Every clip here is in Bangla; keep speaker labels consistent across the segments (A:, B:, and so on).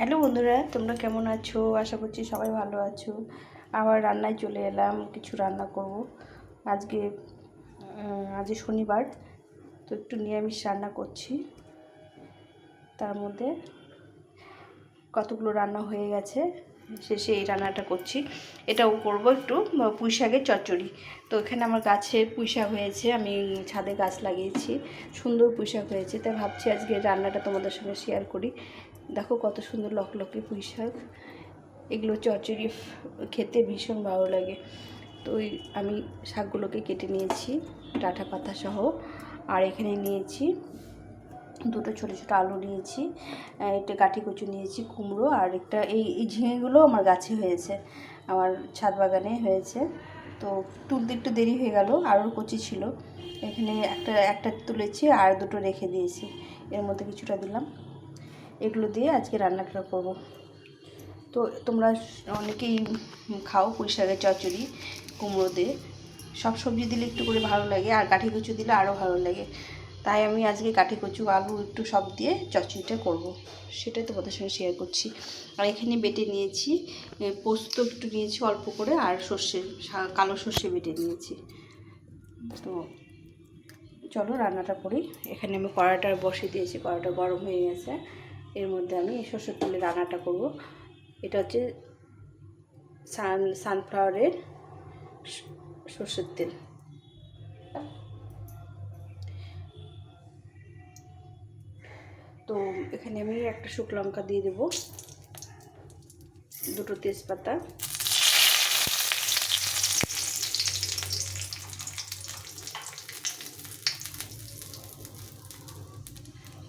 A: হ্যালো বন্ধুরা, তোমরা কেমন আছো? আশা করছি সবাই ভালো আছো। আবার রান্নায় চলে এলাম, কিছু রান্না করব। আজকে আজকে শনিবার, তো একটু নিরামিষ রান্না করছি। তার মধ্যে কতগুলো রান্না হয়ে গেছে, শেষে এই রান্নাটা করছি। এটাও করব একটু পুঁই শাকের চচ্চড়ি। তো এখানে আমার গাছে পুঁই শাক হয়েছে, আমি ছাদে গাছ লাগিয়েছি। সুন্দর পুঁই শাক হয়েছে, তাই ভাবছি আজকে রান্নাটা তোমাদের সঙ্গে শেয়ার করি। দেখো কত সুন্দর লকলকে পুঁই শাক এগুলো চচ্চড়ি খেতে ভীষণ ভালো লাগে। তো ওই আমি শাকগুলোকে কেটে নিয়েছি ডাঁটা পাতা সহ। আর এখানে নিয়েছি দুটো ছোটো ছোটো আলু নিয়েছি একটা কাঠি কচু নিয়েছি, কুমড়ো আর একটা এই এই ঝিঙেগুলো আমার গাছে হয়েছে, আমার ছাদ বাগানে হয়েছে। তো তুলতে একটু দেরি হয়ে গেল আরও কচি ছিল। এখানে একটা একটা তুলেছি আর দুটো রেখে দিয়েছি। এর মধ্যে কিছুটা দিলাম। এগুলো দিয়ে আজকে রান্নাটা করব। তো তোমরা অনেকেই খাও পুঁই শাকের চচ্চড়ি, কুমড়ো দিয়ে। সব সবজি দিলে একটু করে ভালো লাগে আর কাঠি কচু দিলে আরও ভালো লাগে। তাই আমি আজকে কাঠি কচু, আলু একটু সব দিয়ে চচ্চড়িটা করব। সেটাই তোমাদের সঙ্গে শেয়ার করছি। আর এখানে বেটে নিয়েছি পোস্ত একটু নিয়েছি অল্প করে আর সর্ষে কালো সর্ষে বেটে নিয়েছি। তো চলো রান্নাটা করি। এখানে আমি কড়াটা বসিয়ে দিয়েছি কড়াটা গরম হয়ে গেছে। এর মধ্যে আমি সর্ষের তেলে রান্নাটা করব। এটা হচ্ছে সান সানফ্লাওয়ারের সরষের সর্ষের তেল। তো এখানে আমি একটা শুকনো লঙ্কা দিয়ে দেবো। দুটো তেজপাতা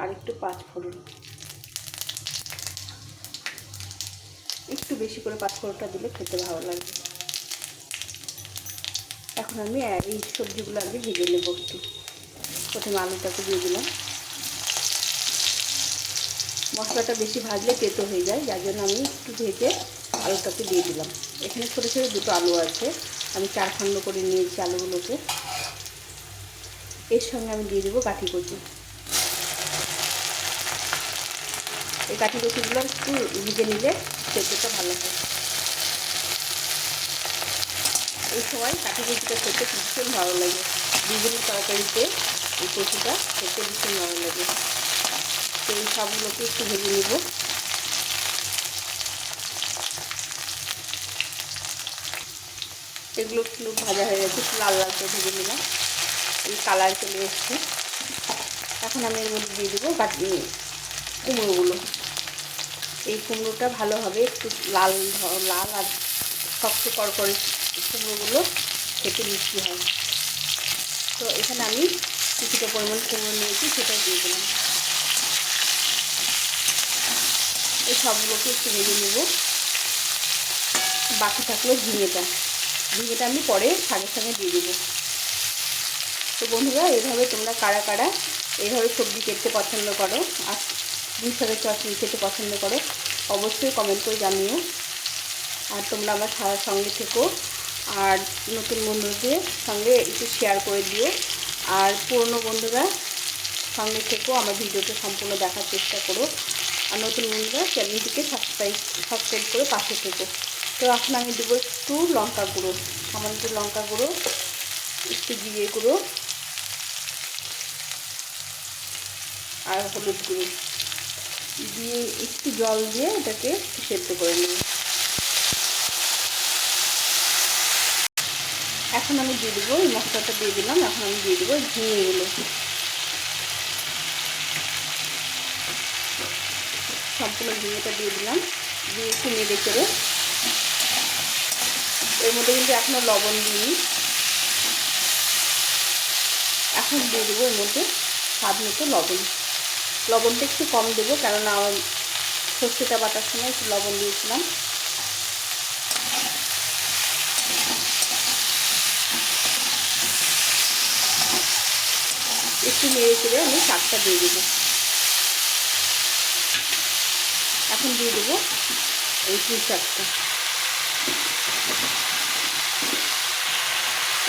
A: আর একটু পাঁচ ফোড়ন একটু বেশি করে পাঁচ ফোড়নটা দিলে খেতে ভালো লাগবে এখন আমি এই সবজিগুলো আগে ভেজে নেব একটু। প্রথমে আলুটাকে দিয়ে দিলাম। মশলাটা বেশি ভাজলে তেতো হয়ে যায়, যার জন্য আমি একটু ভেজে আলুটাকে দিয়ে দিলাম। এখানে ছোটো ছোটো দুটো আলু আছে, আমি চার খণ্ড করে নিয়েছি আলুগুলোকে। এর সঙ্গে আমি দিয়ে দেবো কাঠি কচু। এই কাঠি কচুগুলো একটু ভিজে নিলে সেদ্ধটা ভালো হয়। এই সময় কাঠি কচুটা খেতে ভীষণ ভালো লাগে। বিভিন্ন তরকারিতে এই কচুটা খেতে ভীষণ ভালো লাগে। তো এই সবগুলোকে একটু ভেজে নেব। এগুলো একটু ভাজা হয়ে গেছে লাল লাল করে ভেজে নিলাম। এই কালার চলে এসছে। এখন আমি এর মধ্যে দিয়ে দেবো বাটি কুমড়োগুলো। এই কুমড়োটা ভালো হবে, একটু লাল লাল আর শক্ত করকরে কুমড়োগুলো খেতে মিষ্টি হয়। তো এখানে আমি কিছুটা পরিমাণ কুমড়ো নিয়েছি সেটা দিয়ে দিলাম। এই সবগুলোকে একটু ভেজে নেব। বাকি থাকল ঝিঙেটা। ঝিঙেটা আমি পরে শাকের সঙ্গে দিয়ে দেবো। তো বন্ধুরা, এভাবে তোমরা কারা কারা এইভাবে সবজি খেতে পছন্দ করো আর দুই শাকের চচড়ি খেতে পছন্দ করো, অবশ্যই কমেন্ট করে জানিও। আর তোমরা আমার সারা সঙ্গে থেকো, আর নতুন বন্ধুদের সঙ্গে একটু শেয়ার করে দিও। আর পুরনো বন্ধুরা সঙ্গে থেকো, আমার ভিডিওটা সম্পূর্ণ দেখার চেষ্টা করো। আর নতুন বন্ধুরা চ্যানেলটিকে সাবস্ক্রাইব সাবস্ক্রাইব করে পাশে থেকো। তো এখন আমি দেবো একটু লঙ্কা গুঁড়ো, সামান্য একটু লঙ্কা গুঁড়ো, একটু জিরে গুঁড়ো, আর হলুদ গুঁড়ো। দিয়ে একটু জল দিয়ে এটাকে সেদ্ধ করে নেব এখন আমি দিয়ে দেবো, এই মশলাটা দিয়ে দিলাম, এখন আমি দিয়ে দেবো ঝিঙেগুলো। সম্পূর্ণ ঝিঙেটা দিয়ে দিলাম, দিয়ে একটু নেড়ে করে এর মধ্যে কিন্তু এখনও লবণ দিইনি। এখন দিয়ে দেবো এর মধ্যে স্বাদ মতো লবণ। লবণটা একটু কম দেবো, কেননা সর্ষেটা বাটার সময় একটু লবণ দিয়েছিলাম। একটু নেড়ে চেড়ে আমি শাকটা দিয়ে দেবো। এখন দিয়ে দেবো এই পুঁই শাকটা।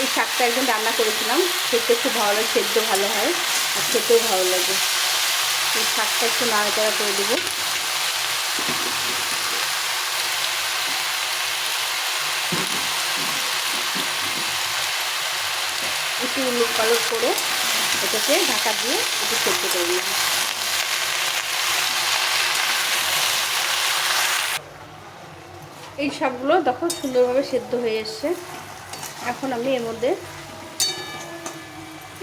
A: এই শাকটা একদিন রান্না করেছিলাম, খেতে খুব ভালো লাগে সেদ্ধ ভালো হয়, আর খেতেও ভালো লাগে। এই শাকটা একটু নাড়াচাড়া করে দেবো। একটু উল্লুক পালট করে এটাকে ঢাকা দিয়ে একটু সেদ্ধ করে দিলাম এই সবগুলো তখন সুন্দরভাবে সেদ্ধ হয়ে এসছে। এখন আমি এর মধ্যে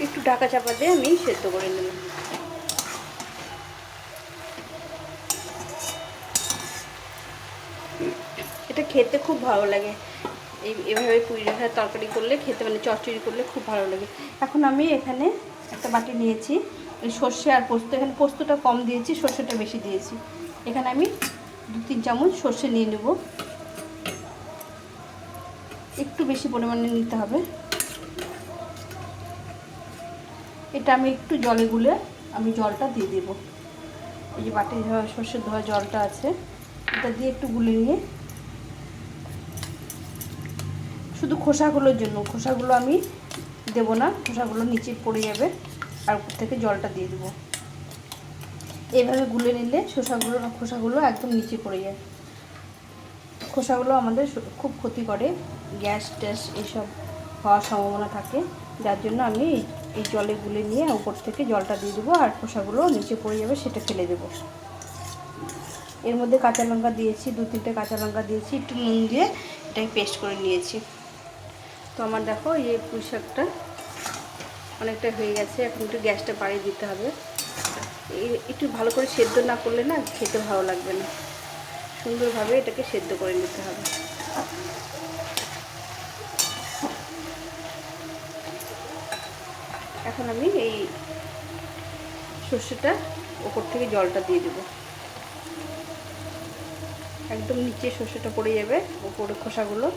A: একটু ঢাকা চাপা দিয়ে আমি সেদ্ধ করে নেব। এটা খেতে খুব ভালো লাগে। এই, এভাবে পুঁই তরকারি করলে খেতে মানে চচ্চড়ি করলে খুব ভালো লাগে। এখন আমি এখানে একটা বাটি নিয়েছি সর্ষে আর পোস্ত। এখানে পোস্তটা কম দিয়েছি, সর্ষেটা বেশি দিয়েছি। এখানে আমি দু তিন চামচ সর্ষে নিয়ে নেব। একটু বেশি পরিমাণে নিতে হবে। এটা আমি একটু জলে গুলে আমি জলটা দিয়ে দেবো। এই যে বাটি, সর্ষের ধোয়া জলটা আছে, এটা দিয়ে একটু গুলে নিয়ে শুধু খোসাগুলোর জন্য, খোসাগুলো আমি দেব না, খোসাগুলো নিচে পড়ে যাবে আর উপর থেকে জলটা দিয়ে দেবো। এইভাবে গুলে নিলে শসাগুলো খোসাগুলো একদম নিচে পড়ে যায়। খোসাগুলো আমাদের খুব ক্ষতি করে, গ্যাস ট্যাস এইসব হওয়ার সম্ভাবনা থাকে। যার জন্য আমি এই জলে গুলে নিয়ে উপর থেকে জলটা দিয়ে দেবো আর খোসাগুলো নিচে পড়ে যাবে, সেটা ফেলে দেবো। এর মধ্যে কাঁচা লঙ্কা দিয়েছি, দু তিনটে কাঁচা লঙ্কা দিয়েছি, একটু নুন দিয়ে এটাকে পেস্ট করে নিয়েছি। তো আমার দেখো এই পুঁই শাকটা অনেকটা হয়ে গেছে। এখন একটু গ্যাসটা বাড়িয়ে দিতে হবে। একটু ভালো করে সেদ্ধ না করলে না খেতে ভালো লাগবে না। সুন্দরভাবে এটাকে সেদ্ধ করে নিতে হবে। এখন আমি এই সর্ষেটা ওপর থেকে জলটা দিয়ে দেবো। একদম নিচে সর্ষেটা পড়ে যাবে, ওপরে খোসাগুলো।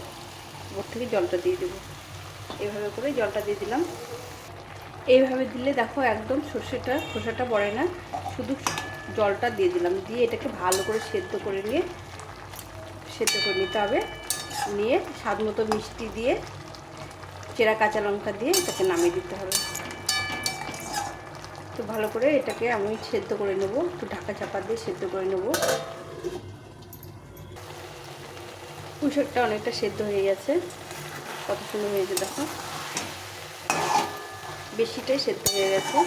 A: ওপর থেকে জলটা দিয়ে দেবো। এভাবে করে জলটা দিয়ে দিলাম। এইভাবে দিলে দেখো একদম সর্ষেটা, খোসাটা পড়ে না। শুধু জলটা দিয়ে দিলাম। দিয়ে এটাকে ভালো করে সেদ্ধ করে নিয়ে, সেদ্ধ করে নিতে হবে। নিয়ে স্বাদ মতো মিষ্টি দিয়ে, চেরা কাঁচা লঙ্কা দিয়ে এটাকে নামিয়ে দিতে হবে। তো ভালো করে এটাকে আমি সেদ্ধ করে নেব। একটু ঢাকা চাপা দিয়ে সেদ্ধ করে নেব। পুঁশাকটা অনেকটা সেদ্ধ হয়ে গেছে। কত সুন্দর হয়েছে দেখো। বেশিটাই সেদ্ধ হয়ে গেছে।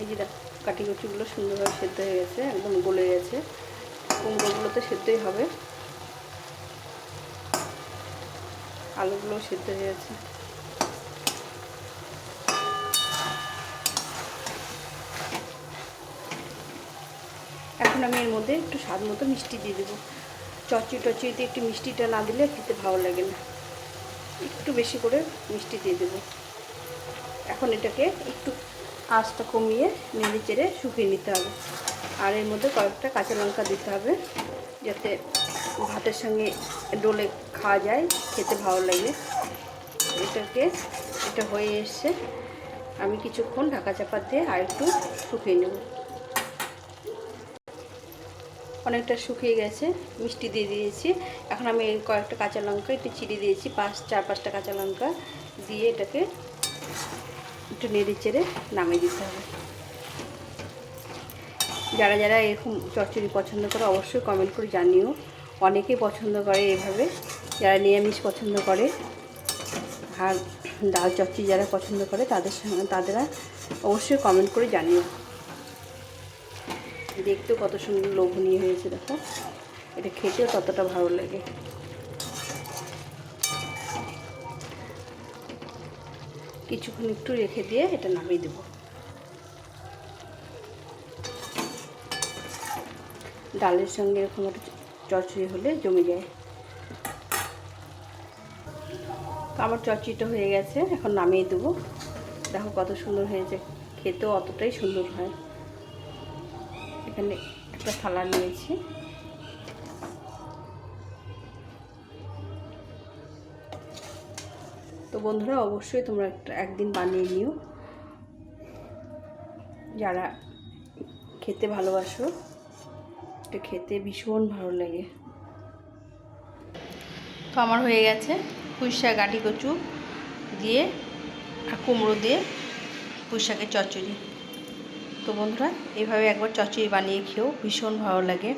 A: এই যে দেখো কাটি কুচিগুলো সুন্দরভাবে সেদ্ধ হয়ে গেছে, একদম গলে গেছে। কুমড়োগুলো তো সেদ্ধই হবে। আলুগুলো সেদ্ধ হয়ে গেছে। এখন আমি এর মধ্যে একটু স্বাদ মতো মিষ্টি দিয়ে দেবো। চচি টচিতে একটু মিষ্টিটা না দিলে খেতে ভালো লাগে না। একটু বেশি করে মিষ্টি দিয়ে দেবো। এখন এটাকে একটু আঁচটা কমিয়ে নেড়ে চেড়ে শুকিয়ে নিতে হবে। আর এর মধ্যে কয়েকটা কাঁচা লঙ্কা দিতে হবে, যাতে ভাতের সঙ্গে ডোলে খাওয়া যায়, খেতে ভালো লাগে। এটাকে, এটা হয়ে এসছে। আমি কিছুক্ষণ ঢাকা চাপা দিয়ে আর একটু শুকিয়ে নেব। অনেকটা শুকিয়ে গেছে, মিষ্টি দিয়ে দিয়েছি। এখন আমি কয়েকটা কাঁচা লঙ্কা, একটু চিড়ে দিয়েছি, পাঁচ, চার, পাঁচটা কাঁচা লঙ্কা দিয়ে এটাকে একটু নেড়ে চেড়ে নামিয়ে দিতে হবে। যারা যারা এরকম চচ্চড়ি পছন্দ করে অবশ্যই কমেন্ট করে জানিও। অনেকেই পছন্দ করে এভাবে, যারা নিরামিষ পছন্দ করে আর ডাল চচ্চড়ি যারা পছন্দ করে, তাদের সঙ্গে তাদেরা অবশ্যই কমেন্ট করে জানিও। দেখতেও কত সুন্দর লোভনীয় হয়েছে, দেখো। এটা খেতেও ততটা ভালো লাগে। কিছুক্ষণ একটু রেখে দিয়ে এটা নামিয়ে দেব। ডালের সঙ্গে এরকম একটা চচড়ি হলে জমে যায়। আমার চচড়িটা হয়ে গেছে, এখন নামিয়ে দেবো। দেখো কত সুন্দর হয়েছে, খেতেও অতটাই সুন্দর হয়। এখানে একটা থালা নিয়েছি। তো বন্ধুরা, অবশ্যই তোমরা একটা একদিন বানিয়ে নিও। যারা খেতে ভালোবাসো, এটা খেতে ভীষণ ভালো লাগে। তো আমার হয়ে গেছে পুঁই শাক, আটি কচু দিয়ে আর কুমড়ো দিয়ে পুঁই শাকের চচ্চড়ি। তো বন্ধুরা এইভাবে একবার চচ্চড়ি বানিয়ে খেয়েও ভীষণ ভালো লাগে।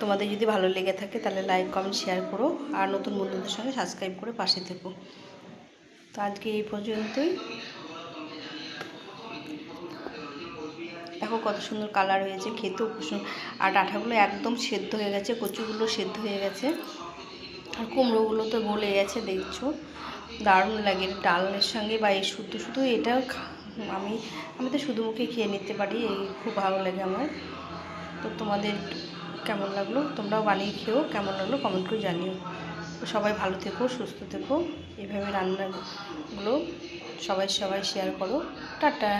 A: তোমাদের যদি ভালো লেগে থাকে তাহলে লাইক কমেন্ট শেয়ার করো আর নতুন বন্ধুদের সঙ্গে সাবস্ক্রাইব করে পাশে থেকো। তো আজকে এই পর্যন্তই। দেখো কত সুন্দর কালার হয়েছে, খেতেও আর ডাঁটাগুলো একদম সেদ্ধ হয়ে গেছে, কচুগুলো সেদ্ধ হয়ে গেছে। আর কুমড়োগুলো তো গলে গেছে, দেখছ? দারুণ লাগে, ডালের সঙ্গে বা এই শুধু শুধু এটা আমি আমি তো শুধু মুখে খেয়ে নিতে পারি, এই খুব ভালো লাগে আমার। তো তোমাদের কেমন লাগল? তোমরাও বানিয়ে খেয়েও কেমন লাগল কমেন্ট করে জানিও। সবাই ভালো থেকো, সুস্থ থেকো। এভাবে রান্নাগুলো সবাই সবাই শেয়ার করো। টাটা!